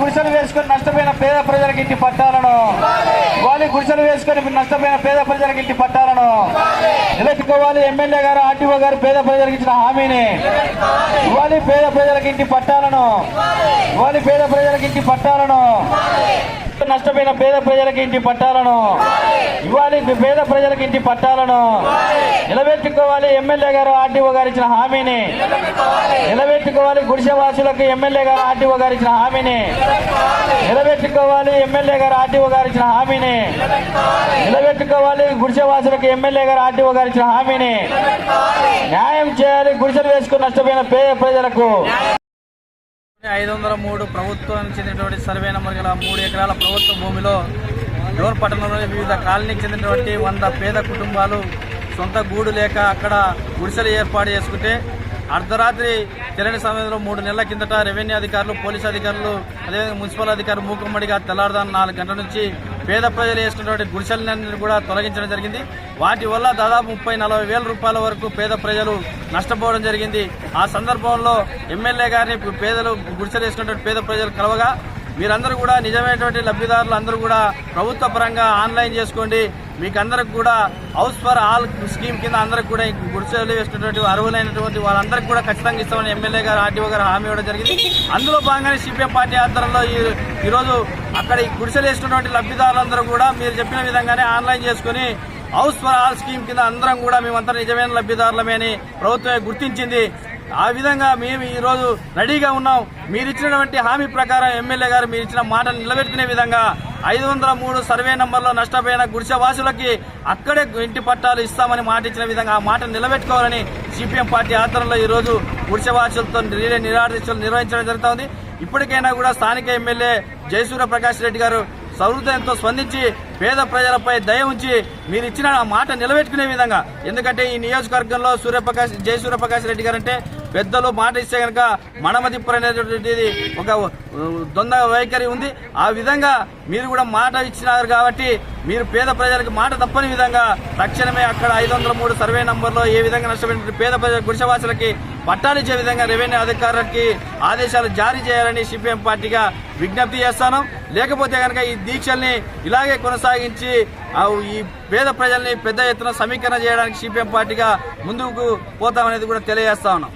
గుడిసెలు వేసుకొని నష్టపోయిన పేద ప్రజలకు ఇంటి పట్టాలను. ఇవ్వాలి గుడిసెలు వేసుకొని నష్టపోయిన పేద ప్రజలకు ఇంటి పట్టాలను. నిలబెట్టుకోవాలి. ఎమ్మెల్యే గారు ఆర్టీఓ గారు పేద ప్రజలకు ఇచ్చిన హామీని. ఇవ్వాలి పేద ప్రజలకు ఇంటి పట్టాలను. ఇవ్వాలి పేద ప్రజలకు ఇంటి పట్టాలను. నష్టపోయిన పేద ప్రజలకు ఇంటి పట్టాలను. ఇవ్వాలి. పేద ప్రజలకు ఇంటి పట్టాలను నిలబెట్టుకోవాలి. ఎమ్మెల్యే గారు ఆర్టీఓ గారు ఇచ్చిన హామీని నిలబెట్టుకోవాలి. గుడిసె వాసులకు ఎమ్మెల్యే గారు ఆర్టీఓ గారు ఇచ్చిన హామీని నిలబెట్టుకోవాలి. ఎమ్మెల్యే గారు ఆర్టీఓ గారు ఇచ్చిన హామీని నిలబెట్టుకోవాలి. గుడిసె వాసులకు ఎమ్మెల్యే గారు ఆర్టీఓ గారు ఇచ్చిన హామీని న్యాయం చేయాలి. గుడిసెలు వేసుకుని నష్టపోయిన పేద ప్రజలకు ఐదు వందల మూడు ప్రభుత్వానికి చెందినటువంటి సర్వే నెంబర్ గల మూడు ఎకరాల ప్రభుత్వ భూమిలో డోర్ పట్టణంలోని వివిధ కాలనీకి చెందినటువంటి వంద పేద కుటుంబాలు సొంత గూడు లేక అక్కడ గుడిసెలు ఏర్పాటు చేసుకుంటే అర్ధరాత్రి తెలియని సమయంలో మూడు నెలల కిందట రెవెన్యూ అధికారులు పోలీసు అధికారులు అదేవిధంగా మున్సిపల్ అధికారులు మూకమ్మడిగా తెల్లారుదాం నాలుగు గంటల నుంచి పేద ప్రజలు వేసుకున్నటువంటి గుడిసెలన్నీ కూడా తొలగించడం జరిగింది. వాటి వల్ల దాదాపు ముప్పై నలభై వేల రూపాయల వరకు పేద ప్రజలు నష్టపోవడం జరిగింది. ఆ సందర్భంలో ఎమ్మెల్యే గారిని పేదలు గుడిసెలు వేసుకున్నటువంటి పేద ప్రజలు కలవగా మీరందరూ కూడా నిజమైనటువంటి లబ్ధిదారులు అందరూ కూడా ప్రభుత్వ పరంగా ఆన్లైన్ చేసుకోండి. మీకు అందరికి కూడా హౌస్ ఫర్ ఆల్ స్కీమ్ కింద అందరికి కూడా గుడిసెలు వేసినటువంటి అర్హులైనటువంటి వాళ్ళందరికీ కూడా ఖచ్చితంగా ఇస్తామని ఎమ్మెల్యే గారు ఆర్టీఓ గారు హామీ ఇవ్వడం జరిగింది. అందులో భాగంగానే సిపిఎం పార్టీ ఆధ్వర్యంలో ఈ ఈరోజు అక్కడ ఈ గుడిసెలు వేసినటువంటి లబ్ధిదారులందరూ కూడా మీరు చెప్పిన విధంగానే ఆన్లైన్ చేసుకుని హౌస్ ఫర్ ఆల్ స్కీమ్ కింద అందరం కూడా మేమంతా నిజమైన లబ్ధిదారులమే అని ప్రభుత్వమే గుర్తించింది. ఆ విధంగా మేము ఈరోజు రెడీగా ఉన్నాం. మీరు ఇచ్చినటువంటి హామీ ప్రకారం ఎమ్మెల్యే గారు మీరు ఇచ్చిన మాటను నిలబెట్టుకునే విధంగా ఐదు వందల మూడు సర్వే నంబర్లో నష్టపోయిన గుడిసె వాసులకి అక్కడే ఇంటి పట్టాలు ఇస్తామని మాట ఇచ్చిన విధంగా ఆ మాట నిలబెట్టుకోవాలని సిపిఎం పార్టీ ఆధ్వర్యంలో ఈరోజు గుడిసె వాసులతో రిలే నిరాదీక్షలు నిర్వహించడం జరుగుతోంది. ఇప్పటికైనా కూడా స్థానిక ఎమ్మెల్యే జయసూర్య ప్రకాష్ రెడ్డి గారు సౌహృదయంతో స్పందించి పేద ప్రజలపై దయ ఉంచి మీరు ఇచ్చిన ఆ మాట నిలబెట్టుకునే విధంగా. ఎందుకంటే ఈ నియోజకవర్గంలో సూర్యప్రకాష్ జయ సూర్యప్రకాష్ రెడ్డి గారు అంటే పెద్దలు మాట ఇస్తే కనుక మడమదిప్పనేటువంటిది ఒక దొంద వైఖరి ఉంది. ఆ విధంగా మీరు కూడా మాట ఇచ్చినారు కాబట్టి మీరు పేద ప్రజలకు మాట తప్పని విధంగా తక్షణమే అక్కడ ఐదు వందల మూడు సర్వే నంబర్లో ఏ విధంగా నష్టపోయిన పేద ప్రజల గుడిసెవాసులకి పట్టాలు ఇచ్చే విధంగా రెవెన్యూ అధికారులకి ఆదేశాలు జారీ చేయాలని సిపిఎం పార్టీగా విజ్ఞప్తి చేస్తాను. లేకపోతే కనుక ఈ దీక్షల్ని ఇలాగే కొనసాగించి ఈ పేద ప్రజల్ని పెద్ద ఎత్తున సమీకరణ చేయడానికి సిపిఎం పార్టీగా ముందుకు పోతామనేది కూడా తెలియజేస్తా ఉన్నాం.